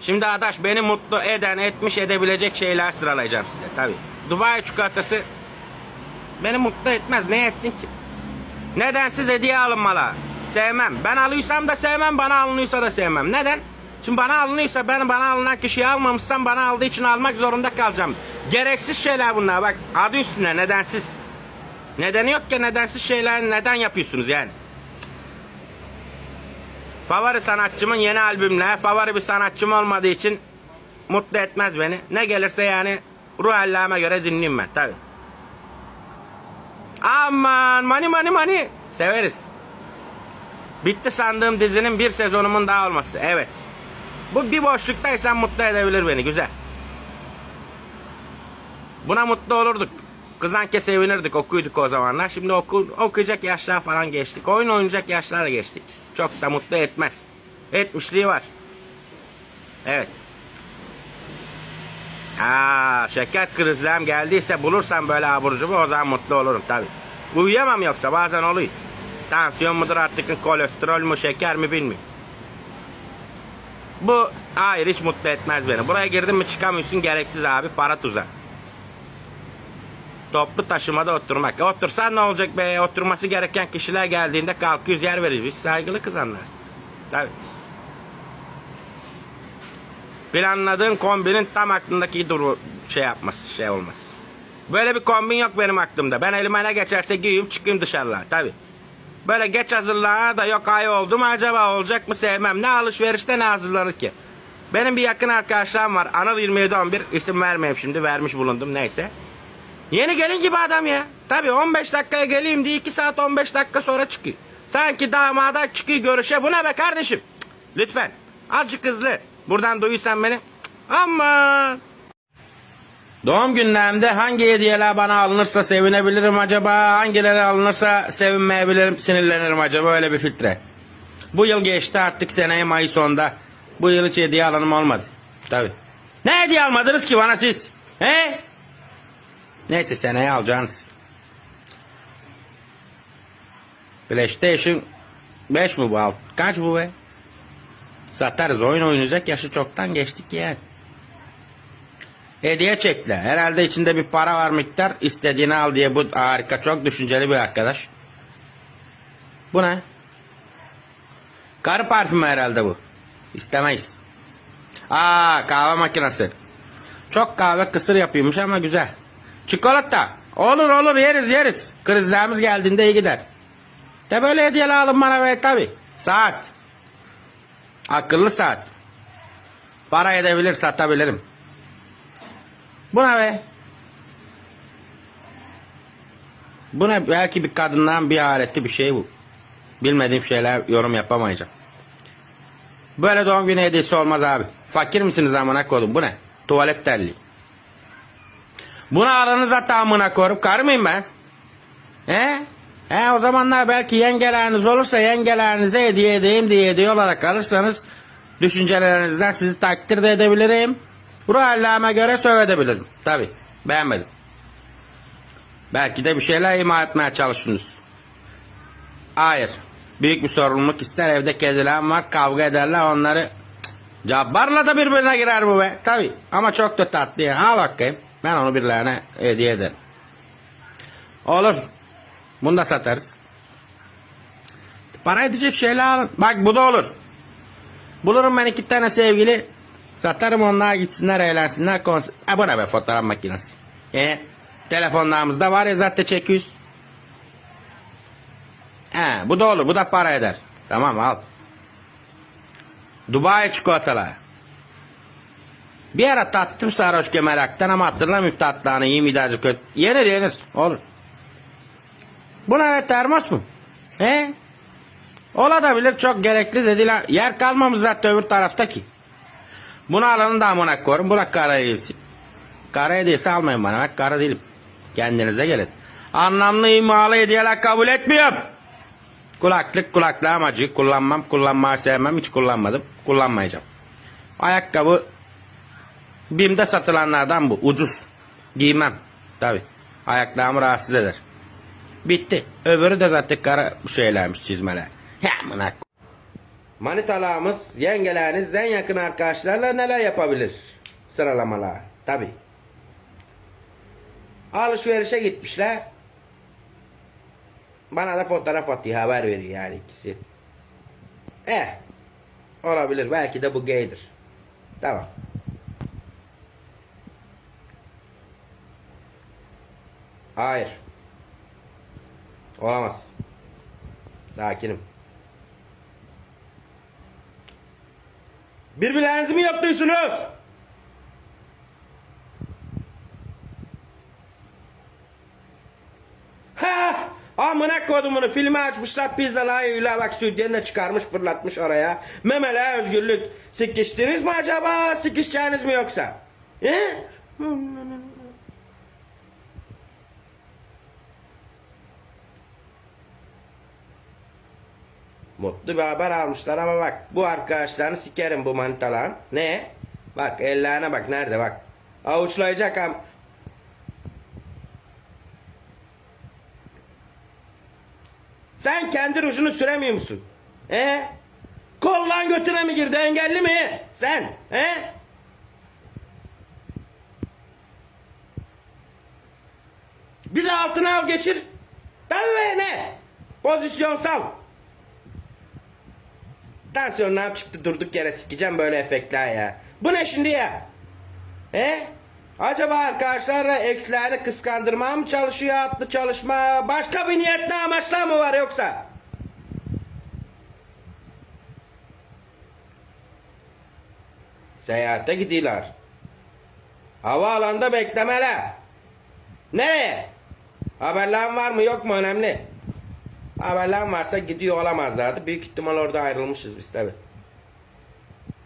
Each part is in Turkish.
Şimdi adaş beni mutlu eden, etmiş edebilecek şeyler sıralayacağım size tabi. Dubai çikolatası beni mutlu etmez. Ne etsin ki? Nedensiz hediye alınmalı. Sevmem. Ben alıyorsam da sevmem, bana alınıyorsa da sevmem. Neden? Şimdi bana alınıyorsa ben bana alınan kişiyi almamışsam bana aldığı için almak zorunda kalacağım. Gereksiz şeyler bunlar. Bak adı üstünde nedensiz. Nedeni yok ki nedensiz şeyler neden yapıyorsunuz yani? Favori sanatçımın yeni albümle favori bir sanatçım olmadığı için mutlu etmez beni. Ne gelirse yani ruh hallame göre dinleyeyim ben tabi. Aman mani mani mani severiz. Bitti sandığım dizinin bir sezonumun daha olması. Evet. Bu bir boşluktaysan mutlu edebilir beni. Güzel. Buna mutlu olurduk. Kızanke sevinirdik okuyorduk o zamanlar. Şimdi oku, okuyacak yaşlar falan geçtik. Oyun oynayacak yaşlara geçtik. Çok da mutlu etmez. Etmişliği var. Evet. Aa, şeker krizlerim geldiyse bulursam böyle abur cubur o zaman mutlu olurum tabi. Uyuyamam yoksa bazen oluyor. Tansiyon mudur artık kolesterol mu şeker mi bilmiyorum. Bu hayır hiç mutlu etmez beni. Buraya girdim mi çıkamıyorsun gereksiz abi para tuzağı. Toplu taşımada oturmak. E, otursan ne olacak be? Oturması gereken kişiler geldiğinde kalkıyoruz yer veririz. Biz saygılı kız anlarsın. Tabii. Planladığın kombinin tam aklındaki duru şey yapması, şey olması. Böyle bir kombin yok benim aklımda. Ben elime ne geçerse giyeyim çıkayım dışarılara. Tabii. Böyle geç hazırlanan da yok ay oldu mu acaba olacak mı sevmem. Ne alışverişte ne hazırlanır ki. Benim bir yakın arkadaşlarım var. Anıl 2711 isim vermeyeyim şimdi vermiş bulundum neyse. Yeni gelin gibi adam ya. Tabii 15 dakikaya geleyim diye 2 saat 15 dakika sonra çıkıyor. Sanki damada çıkıyor görüşe. Bu ne be kardeşim? Lütfen. Azıcık hızlı. Buradan duyuyorsan beni. Cık, Aman. Doğum günlerimde hangi hediyeler bana alınırsa sevinebilirim acaba? Hangileri alınırsa sevinmeyebilirim, sinirlenirim acaba? Öyle bir filtre. Bu yıl geçti artık seneye Mayıs sonunda. Bu yıl hiç hediye alanım olmadı. Tabii. Ne hediye almadınız ki bana siz? He? Neyse seneye alacaksınız. PlayStation 5 mi bu alt? Kaç bu be? Satarız oyun oynayacak yaşı çoktan geçtik yani. Hediye çektiler. Herhalde içinde bir para var miktar. İstediğini al diye bu harika çok düşünceli bir arkadaş. Bu ne? Karı parfümü herhalde bu. İstemeyiz. Aa kahve makinesi. Çok kahve kısır yapıyormuş ama güzel. Çikolata. Olur olur yeriz yeriz. Krizlerimiz geldiğinde iyi gider. De böyle hediyeler alın bana be tabi. Saat. Akıllı saat. Para edebilir satabilirim. Bu ne be? Bu ne? Belki bir kadından bir aleti bir şey bu. Bilmediğim şeyler yorum yapamayacağım. Böyle doğum günü hediyesi olmaz abi. Fakir misiniz amına koydum? Bu ne? Tuvalet terliği. Bunu aranıza tamına korup kar mıyım ben? He? He o zamanlar belki yengeleriniz olursa yengelerinize hediye edeyim diye hediye olarak alırsanız düşüncelerinizden sizi takdir de edebilirim. Ruh hallame göre söyleyebilirim. Tabi beğenmedim. Belki de bir şeyler ima etmeye çalışıyorsunuz. Hayır. Büyük bir sorumluluk ister. Evde kediler var. Kavga ederler. Onları Cabbarla da birbirine girer bu be. Tabi. Ama çok da tatlı. Al bakayım. Ben onu birilerine hediye ederim. Olur. Bunu da satarız. Para edecek şeyler alın. Bak bu da olur. Bulurum ben iki tane sevgili. Satarım onlar gitsinler eğlensinler. Konser... Ha bu ne be fotoğraf makinesi. E, telefonlarımızda var ya zaten çekiyoruz. He, bu da olur. Bu da para eder. Tamam al. Dubai çikolatalar. Bir ara tattım sarhoş meraktan ama hatırlamıyorum tatlağını iyi midacı kötü. Yenir yenir. Olur. Bu ne be termos mu? He? Olabilir çok gerekli dediler. Yer kalmamış zaten öbür tarafta ki. Bunu alanın da amına koyun. Bırak kara hediyesi. Kara hediyesi almayın bana. Ben kara değilim. Kendinize gelin. Anlamlı imalı hediyeler kabul etmiyorum. Kulaklık kulaklığa amacı kullanmam. Kullanmayı sevmem. Hiç kullanmadım. Kullanmayacağım. Ayakkabı BİM'de satılanlardan bu. Ucuz. Giymem. Tabi. Ayaklarımı rahatsız eder. Bitti. Öbürü de zaten kara şeylermiş çizmeler. Ya amına Manitalarımız, yengeleriniz, en yakın arkadaşlarla neler yapabilir? Sıralamalar. Tabi. Alışverişe gitmişler. Bana da fotoğraf atıyor, haber veriyor yani ikisi. Eh. Olabilir. Belki de bu gaydir. Tamam. Hayır. Olamaz. Sakinim. Birbirlerinizi mi yaptıysınız? Ha! Amına kodumunu filmi açmışlar pizzalar yiyorlar bak sütyen de çıkarmış fırlatmış oraya. Memele özgürlük. Sikiştiniz mi acaba? Sikişeceğiniz mi yoksa? He? Mutlu bir haber almışlar ama bak bu arkadaşlarını sikerim bu manitalan. Ne? Bak ellerine bak nerede bak. Avuçlayacak am. Sen kendi rujunu süremiyor musun? He? Kollan götüne mi girdi engelli mi? Sen? He? Bir de altına al geçir. Tabii ne? Pozisyonsal. Tansiyonlar çıktı durduk yere sikeceğim böyle efektler ya. Bu ne şimdi ya? He? Acaba arkadaşlarla eksilerini kıskandırmaya mı çalışıyor atlı çalışma? Başka bir niyetli amaçlar mı var yoksa? Seyahate gidiyorlar. Havaalanında beklemeler. Nereye? Haberlerin var mı yok mu önemli. Haberlerin varsa gidiyor olamazlardı. Büyük ihtimal orada ayrılmışız biz tabi.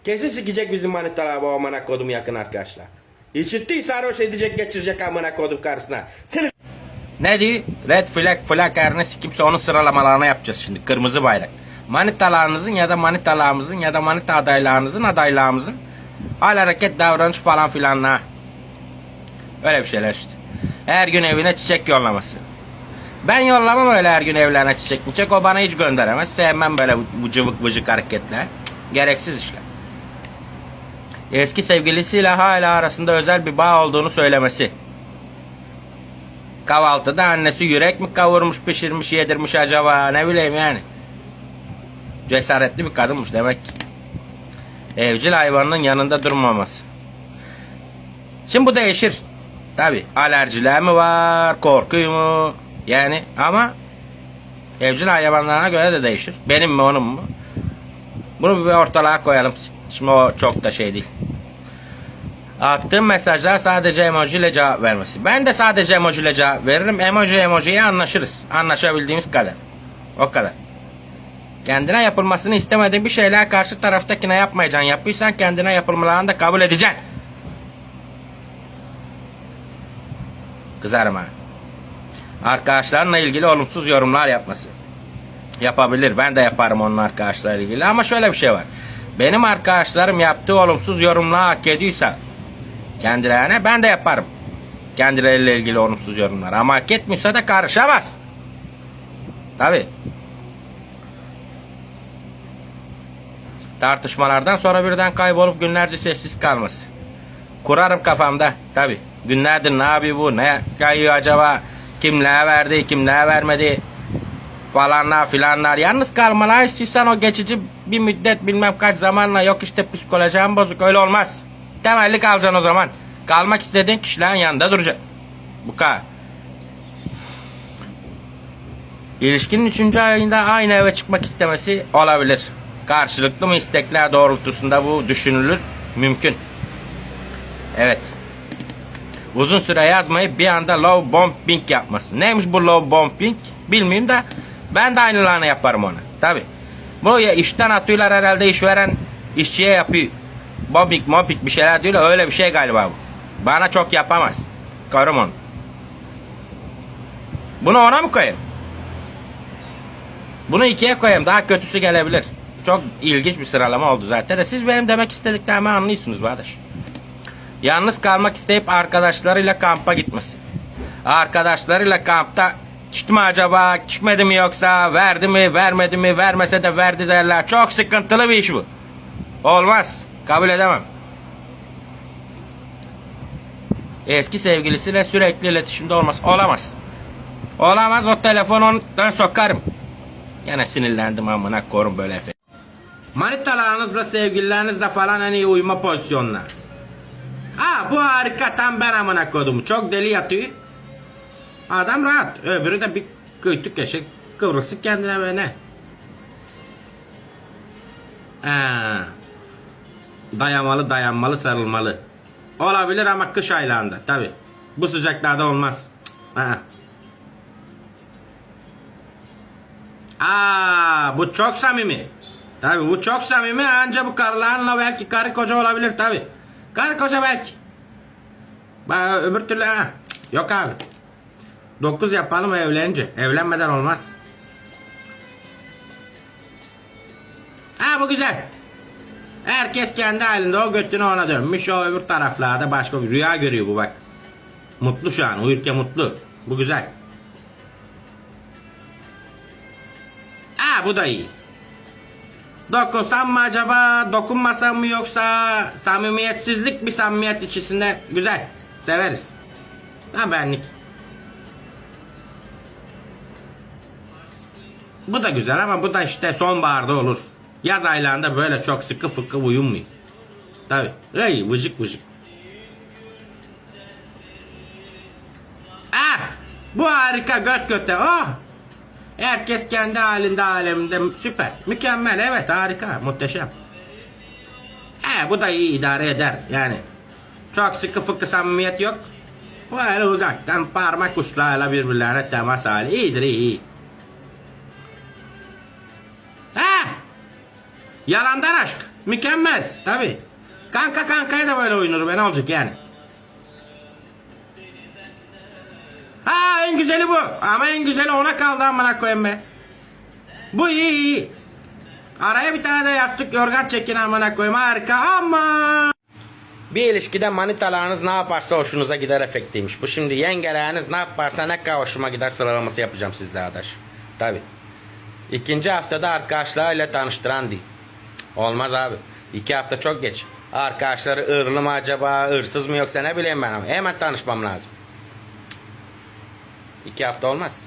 Kesin sikecek bizim manitalar bu amına kodum yakın arkadaşlar. İçirtti sarhoş edecek geçirecek amına kodum karşısına. Seni... Ne diyor? Red flag flag her ne sikimse onun sıralamalarını yapacağız şimdi. Kırmızı bayrak. Manitalarınızın ya da manitalarımızın ya da manita adaylarınızın adaylarımızın hal hareket davranış falan filanla. Öyle bir şeyler işte. Her gün evine çiçek yollaması. Ben yollamam öyle her gün evlerine çiçek çiçek. O bana hiç gönderemez. Sevmem böyle bu, bu cıvık vıcık hareketler. Cık, gereksiz işler. Eski sevgilisiyle hala arasında özel bir bağ olduğunu söylemesi. Kahvaltıda annesi yürek mi kavurmuş pişirmiş yedirmiş acaba ne bileyim yani. Cesaretli bir kadınmış demek ki. Evcil hayvanının yanında durmaması. Şimdi bu değişir. Tabi alerjiler mi var, korkuyu mu? Yani ama evcil hayvanlarına göre de değişir. Benim mi onun mu? Bunu bir ortalığa koyalım. Şimdi o çok da şey değil. Attığım mesajlar sadece emoji ile cevap vermesi. Ben de sadece emoji ile cevap veririm. Emoji emojiye anlaşırız. Anlaşabildiğimiz kadar. O kadar. Kendine yapılmasını istemediğin bir şeyler karşı taraftakine yapmayacaksın. Yapıyorsan kendine yapılmalarını da kabul edeceksin. Kızarım ha. Arkadaşlarla ilgili olumsuz yorumlar yapması. Yapabilir. Ben de yaparım onun arkadaşlarla ilgili. Ama şöyle bir şey var. Benim arkadaşlarım yaptığı olumsuz yorumlar hak ediyorsa kendilerine ben de yaparım. Kendileriyle ilgili olumsuz yorumlar. Ama hak etmiyorsa da karışamaz. Tabi. Tartışmalardan sonra birden kaybolup günlerce sessiz kalması. Kurarım kafamda. Tabi. Günlerdir ne yapıyor bu? Ne kayıyor acaba? Kimliğe verdi, kimliğe vermedi? Falanlar filanlar. Yalnız kalmalar istiyorsan o geçici bir müddet bilmem kaç zamanla yok işte psikolojim bozuk öyle olmaz. Temelli kalacaksın o zaman. Kalmak istediğin kişilerin yanında duracaksın. Bu kadar. İlişkinin 3. ayında aynı eve çıkmak istemesi olabilir. Karşılıklı mı istekler doğrultusunda bu düşünülür, mümkün. Evet. Uzun süre yazmayıp bir anda low bombing yapması. Neymiş bu low bombing? Bilmiyorum da ben de aynılarını yaparım ona. Tabi. Bu ya işten atıyorlar herhalde işveren işçiye yapıyor. Bombing mobbing bir şeyler diyorlar öyle bir şey galiba bu. Bana çok yapamaz. Karım onu. Bunu ona mı koyayım? Bunu ikiye koyayım daha kötüsü gelebilir. Çok ilginç bir sıralama oldu zaten de siz benim demek istediklerimi anlıyorsunuz kardeş. Yalnız kalmak isteyip arkadaşlarıyla kampa gitmesi. Arkadaşlarıyla kampta Çıktı mı acaba? Çıkmadı mı yoksa? Verdi mi? Vermedi mi? Vermese de verdi derler. Çok sıkıntılı bir iş bu. Olmaz. Kabul edemem. Eski sevgilisiyle sürekli iletişimde olmaz. Olamaz. Olamaz o telefonundan sokarım. Yine sinirlendim amına korum böyle efendim. Manitalarınızla sevgililerinizle falan en iyi uyuma pozisyonlar. Ha bu harika tam ben amına kodum. Çok deli yatıyor. Adam rahat. Öbürü de bir kıytık eşek kıvrılsın kendine böyle. Ha. Dayanmalı dayanmalı sarılmalı. Olabilir ama kış aylarında tabi. Bu sıcaklarda olmaz. Ha. Aa, bu çok samimi. Tabi bu çok samimi anca bu karılarla belki karı koca olabilir tabi. Karı koca belki. Ba öbür türlü ha. Yok abi. 9 yapalım evlenince. Evlenmeden olmaz. Ha bu güzel. Herkes kendi halinde o götünü ona dönmüş. O öbür taraflarda başka bir rüya görüyor bu bak. Mutlu şu an. Uyurken mutlu. Bu güzel. Ha bu da iyi. Dokunsam mı acaba? Dokunmasam mı yoksa samimiyetsizlik bir samimiyet içerisinde güzel. Severiz. Ha benlik. Bu da güzel ama bu da işte sonbaharda olur. Yaz aylarında böyle çok sıkı fıkı uyumuyor. Tabi. Ey vıcık vıcık. Ah! Bu harika göt göte. Oh! Herkes kendi halinde aleminde süper. Mükemmel evet harika muhteşem. He bu da iyi idare eder yani. Çok sıkı fıkı samimiyet yok. Böyle uzaktan parmak uçlarıyla birbirlerine temas hali. İyidir iyi iyi. Yalandan aşk. Mükemmel. Tabi. Kanka kankaya da böyle oynur be ne olacak yani. Ha en güzeli bu. Ama en güzeli ona kaldı amına koyayım be. Bu iyi iyi. Araya bir tane de yastık yorgan çekin amına koyayım harika ama. Bir ilişkide manitalarınız ne yaparsa hoşunuza gider efektiymiş. Bu şimdi yengeleriniz ne yaparsa ne kadar hoşuma gider sıralaması yapacağım sizle arkadaş. Tabi. İkinci haftada arkadaşlarıyla tanıştıran değil. Olmaz abi. İki hafta çok geç. Arkadaşları ırlı mı acaba, hırsız mı yoksa ne bileyim ben ama. Hemen tanışmam lazım. İki hafta olmaz.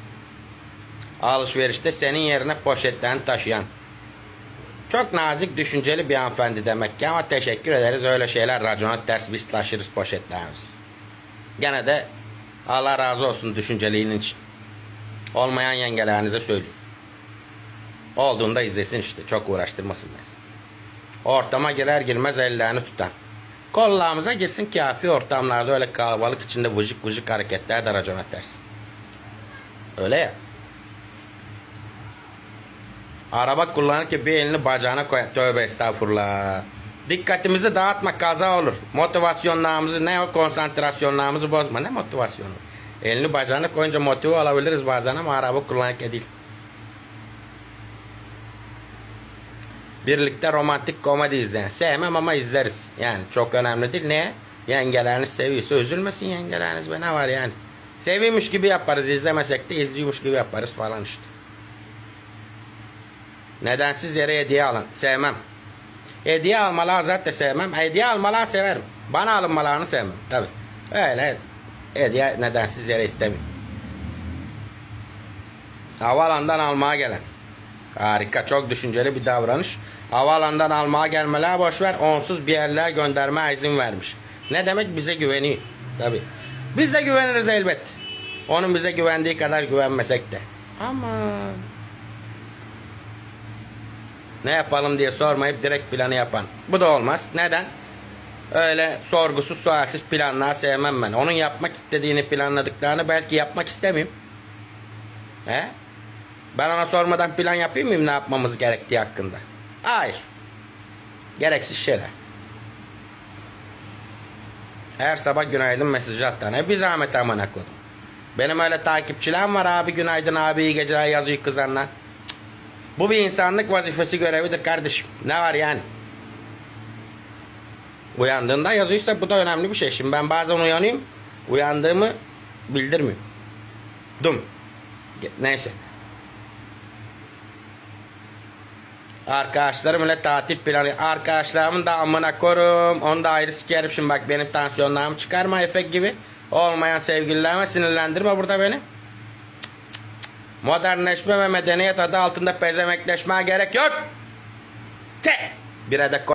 Alışverişte senin yerine poşetlerini taşıyan. Çok nazik, düşünceli bir hanımefendi demek ki ama teşekkür ederiz. Öyle şeyler racona ters biz taşırız poşetlerimizi. Gene de Allah razı olsun düşünceliğinin için. Olmayan yengelerinize söyleyeyim. Olduğunda izlesin işte. Çok uğraştırmasın beni. Ortama girer girmez ellerini tutan. Kollağımıza girsin kafi ortamlarda öyle kalabalık içinde vıcık vıcık hareketler de racona ters. Öyle ya. Araba kullanırken bir elini bacağına koy. Tövbe estağfurullah. Dikkatimizi dağıtma kaza olur. Motivasyonlarımızı ne o konsantrasyonlarımızı bozma. Ne motivasyonu? Elini bacağına koyunca motive olabiliriz bazen ama araba kullanırken değil. Birlikte romantik komedi izleyen. Sevmem ama izleriz. Yani çok önemli değil. Ne? Yengeleriniz seviyorsa üzülmesin yengeleriniz be ne var yani. Seviyormuş gibi yaparız izlemesek de izliyormuş gibi yaparız falan işte. Nedensiz yere hediye alın. Sevmem. Hediye almalar zaten sevmem. Hediye almalar severim. Bana alınmalarını sevmem. Tabi. Öyle hediye nedensiz yere istemiyorum. Havalandan almaya gelen. Harika. Çok düşünceli bir davranış. Havalandan almaya gelmeler boşver. Onsuz bir yerlere gönderme izin vermiş. Ne demek bize güveniyor. Tabi. Biz de güveniriz elbet. Onun bize güvendiği kadar güvenmesek de. Ama ne yapalım diye sormayıp direkt planı yapan. Bu da olmaz. Neden? Öyle sorgusuz sualsiz planlar sevmem ben. Onun yapmak istediğini planladıklarını belki yapmak istemeyeyim. He? Ben ona sormadan plan yapayım mıyım ne yapmamız gerektiği hakkında? Hayır. Gereksiz şeyler. Her sabah günaydın mesajı attan. E bir zahmet amına koydum. Benim öyle takipçilerim var abi günaydın abi iyi geceler yazıyor kızanlar. Bu bir insanlık vazifesi görevidir kardeşim. Ne var yani? Uyandığında yazıyorsa bu da önemli bir şey. Şimdi ben bazen uyanıyorum. Uyandığımı bildirmiyorum. Dum. Neyse. Arkadaşlarım öyle tatil planı. Arkadaşlarımın da amına korum. Onu da ayrı sikerim şimdi bak benim tansiyonlarımı çıkarma efekt gibi. Olmayan sevgililerime sinirlendirme burada beni. Modernleşme ve medeniyet adı altında pezemekleşmeye gerek yok. Te! Bir adet